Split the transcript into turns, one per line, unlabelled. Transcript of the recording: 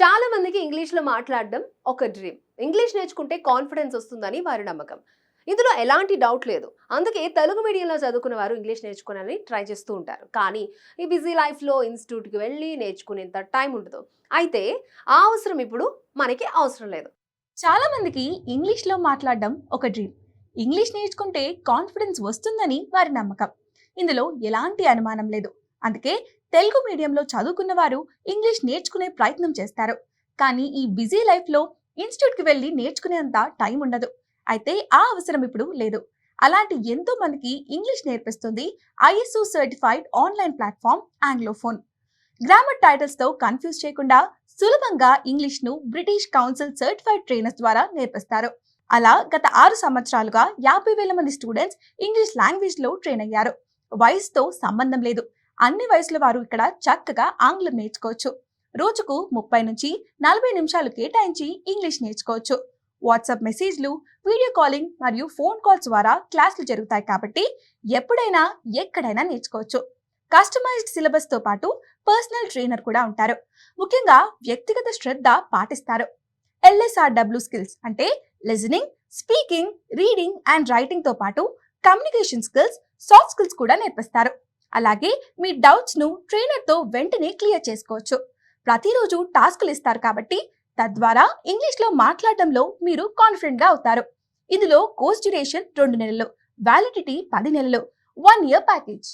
చాలా మందికి ఇంగ్లీష్లో మాట్లాడడం ఒక డ్రీమ్ ఇంగ్లీష్ నేర్చుకుంటే కాన్ఫిడెన్స్ వస్తుందని వారి నమ్మకం. ఇందులో ఎలాంటి డౌట్ లేదు. అందుకే తెలుగు మీడియంలో చదువుకున్న వారు ఇంగ్లీష్ నేర్చుకోవాలని ట్రై చేస్తూ ఉంటారు. కానీ ఈ బిజీ లైఫ్లో ఇన్స్టిట్యూట్కి వెళ్ళి నేర్చుకునేంత టైం ఉండదు. అయితే ఆ అవసరం ఇప్పుడు మనకి అవసరం లేదు.
చాలా మందికి ఇంగ్లీష్లో మాట్లాడడం ఒక డ్రీమ్ ఇంగ్లీష్ నేర్చుకుంటే కాన్ఫిడెన్స్ వస్తుందని వారి నమ్మకం. ఇందులో ఎలాంటి అనుమానం లేదు. అందుకే తెలుగు మీడియంలో చదువుకున్న వారు ఇంగ్లీష్ నేర్చుకునే ప్రయత్నం చేస్తారు. కానీ ఈ బిజీ లైఫ్లో ఇన్స్టిట్యూట్కి వెళ్ళి నేర్చుకునేంత టైం ఉండదు. అయితే ఆ అవసరం ఇప్పుడు లేదు. అలాంటి ఎంతో మందికి ఇంగ్లీష్ నేర్పిస్తుంది ISO certified online platform Anglophone. Grammar టైటిల్స్తో confuse చేయకుండా సులభంగా ఇంగ్లీష్ను బ్రిటిష్ కౌన్సిల్ సర్టిఫైడ్ ట్రైనర్స్ ద్వారా నేర్పిస్తారు. అలా గత ఆరు సంవత్సరాలుగా యాభై వేల మంది స్టూడెంట్స్ ఇంగ్లీష్ లాంగ్వేజ్లో ట్రైన్ అయ్యారు. వయసుతో సంబంధం లేదు. అన్ని వయసుల వారు ఇక్కడ చక్కగా ఆంగ్లం నేర్చుకోవచ్చు. రోజుకు ముప్పై నుంచి నలభై నిమిషాలు కేటాయించి ఇంగ్లీష్ నేర్చుకోవచ్చు. వాట్సాప్ మెసేజ్లు వీడియో కాలింగ్ మరియు ఫోన్ కాల్స్ ద్వారా క్లాసులు జరుగుతాయి కాబట్టి ఎప్పుడైనా ఎక్కడైనా నేర్చుకోవచ్చు. కస్టమైజ్డ్ సిలబస్తో పాటు పర్సనల్ ట్రైనర్ కూడా ఉంటారు. ముఖ్యంగా వ్యక్తిగత శ్రద్ధ పాటిస్తారు. L S R W skills అంటే లిజనింగ్ స్పీకింగ్ రీడింగ్ అండ్ రైటింగ్తో పాటు కమ్యూనికేషన్ స్కిల్స్ సాఫ్ట్ స్కిల్స్ కూడా నేర్పిస్తారు. అలాగే మీ డౌట్స్ను ట్రైనర్తో వెంటనే క్లియర్ చేసుకోవచ్చు. ప్రతిరోజు టాస్కులు ఇస్తారు కాబట్టి తద్వారా ఇంగ్లీష్లో మాట్లాడడంలో మీరు కాన్ఫిడెంట్గా అవుతారు. ఇందులో కోర్స్ డ్యూరేషన్ రెండు నెలలు వ్యాలిడిటీ పది నెలలు వన్ ఇయర్ ప్యాకేజ్